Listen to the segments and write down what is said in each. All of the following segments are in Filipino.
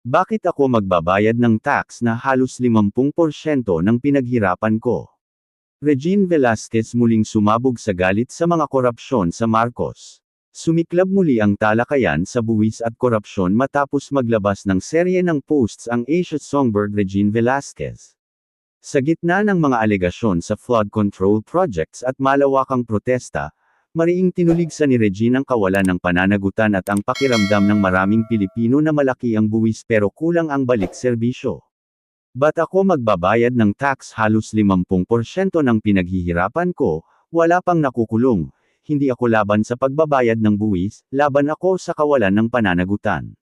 Bakit ako magbabayad ng tax na halos 50% ng pinaghirapan ko? Regine Velasquez muling sumabog sa galit sa mga korupsyon sa Marcos. Sumiklab muli ang talakayan sa buwis at korupsyon matapos maglabas ng serye ng posts ang Asia Songbird Regine Velasquez. Sa gitna ng mga alegasyon sa flood control projects at malawakang protesta, mariing tinuligsa ni Regine ang kawalan ng pananagutan at ang pakiramdam ng maraming Pilipino na malaki ang buwis pero kulang ang balik serbisyo. Ba't ako magbabayad ng tax halos 50% ng pinaghihirapan ko, wala pang nakukulong, hindi ako laban sa pagbabayad ng buwis, laban ako sa kawalan ng pananagutan.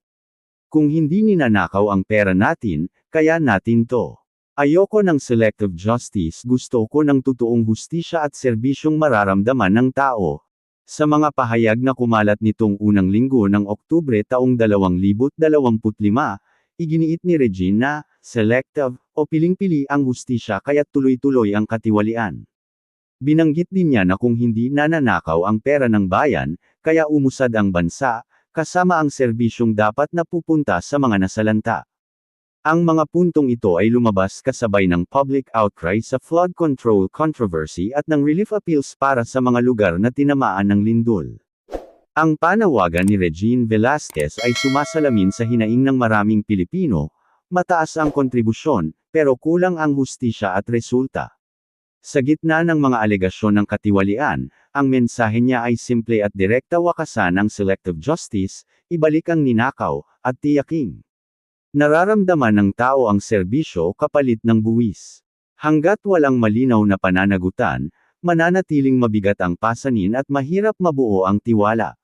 Kung hindi ninanakaw ang pera natin, kaya natin to. Ayoko ng selective justice, gusto ko ng totoong hustisya at serbisyong mararamdaman ng tao. Sa mga pahayag na kumalat nitong unang linggo ng Oktubre taong 2025, iginiit ni Regine na, selective, o piling-pili ang hustisya kaya't tuloy-tuloy ang katiwalian. Binanggit din niya na kung hindi nananakaw ang pera ng bayan, kaya umusad ang bansa, kasama ang serbisyong dapat na pupunta sa mga nasalanta. Ang mga puntong ito ay lumabas kasabay ng public outcry sa flood control controversy at ng relief appeals para sa mga lugar na tinamaan ng lindol. Ang panawagan ni Regine Velasquez ay sumasalamin sa hinaing ng maraming Pilipino, mataas ang kontribusyon, pero kulang ang hustisya at resulta. Sa gitna ng mga alegasyon ng katiwalian, ang mensahe niya ay simple at direkta wakasan ang selective justice, ibalik ang ninakaw, at tiyaking. Nararamdaman ng tao ang serbisyo kapalit ng buwis. Hanggat walang malinaw na pananagutan, mananatiling mabigat ang pasanin at mahirap mabuo ang tiwala.